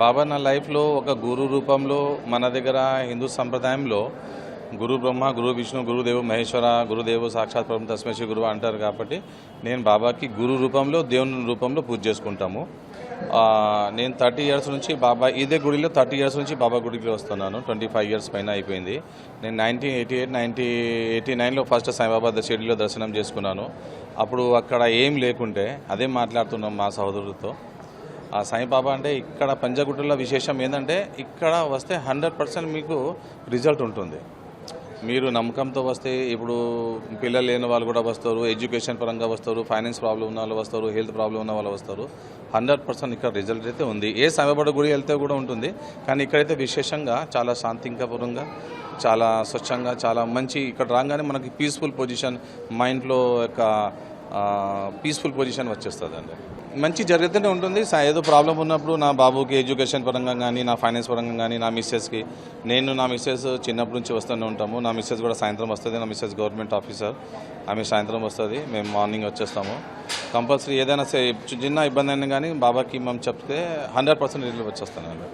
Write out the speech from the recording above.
బాబా నా లైఫ్లో ఒక గురు రూపంలో మన దగ్గర హిందూ సంప్రదాయంలో గురు బ్రహ్మ గురు విష్ణు గురుదేవు మహేశ్వర గురుదేవు సాక్షాత్ పరమ తస్మై గురువు అంటారు కాబట్టి నేను బాబాకి గురు రూపంలో దేవుని రూపంలో పూజ చేసుకుంటాము. నేను థర్టీ ఇయర్స్ నుంచి బాబా ఇదే గుడిలో థర్టీ ఇయర్స్ నుంచి బాబా గుడికి వస్తున్నాను. ట్వంటీ ఫైవ్ ఇయర్స్ పైన అయిపోయింది. నేను nineteen eighty eight ninety eighty నైన్లో ఫస్ట్ సాయిబాబా ద దర్శనం చేసుకున్నాను. అప్పుడు అక్కడ ఏం లేకుంటే అదే మాట్లాడుతున్నాం మా సహోదరులతో. ఆ సాయిబాబా అంటే ఇక్కడ పంజగుట్టలో విశేషం ఏంటంటే ఇక్కడ వస్తే హండ్రెడ్ పర్సెంట్ మీకు రిజల్ట్ ఉంటుంది. మీరు నమ్మకంతో వస్తే ఇప్పుడు పిల్లలు లేని వాళ్ళు కూడా వస్తారు ఎడ్యుకేషన్ పరంగా వస్తారు ఫైనాన్స్ ప్రాబ్లం ఉన్న వాళ్ళు వస్తారు హెల్త్ ప్రాబ్లం ఉన్న వాళ్ళు వస్తారు. హండ్రెడ్ పర్సెంట్ ఇక్కడ రిజల్ట్ అయితే ఉంది. ఏ సాయిబాబా గుడి వెళ్తే కూడా ఉంటుంది. కానీ ఇక్కడైతే విశేషంగా చాలా శాంతింకపరంగా చాలా స్వచ్ఛంగా చాలా మంచి ఇక్కడ రాగానే మనకి పీస్ఫుల్ పొజిషన్ మైండ్లో ఒక పీస్ఫుల్ పొజిషన్ వచ్చేస్తుంది అండి మంచి జరుగుతూనే ఉంటుంది. ఏదో ప్రాబ్లం ఉన్నప్పుడు నా బాబుకి ఎడ్యుకేషన్ పరంగా కానీ నా ఫైనాన్స్ పరంగా కానీ నా మిస్సెస్కి నేను నా మిస్సెస్ చిన్నప్పటి నుంచి వస్తూనే ఉంటాము. నా మిస్సెస్ కూడా సాయంత్రం వస్తుంది. నా మిస్సెస్ గవర్నమెంట్ ఆఫీసర్. ఆమె సాయంత్రం వస్తుంది. మేము మార్నింగ్ వచ్చేస్తాము. కంపల్సరీ ఏదైనా చిన్న ఇబ్బంది అయినా కానీ బాబాకి మేము చెప్తే హండ్రెడ్ పర్సెంట్ రిలీవ్ వచ్చేస్తానండి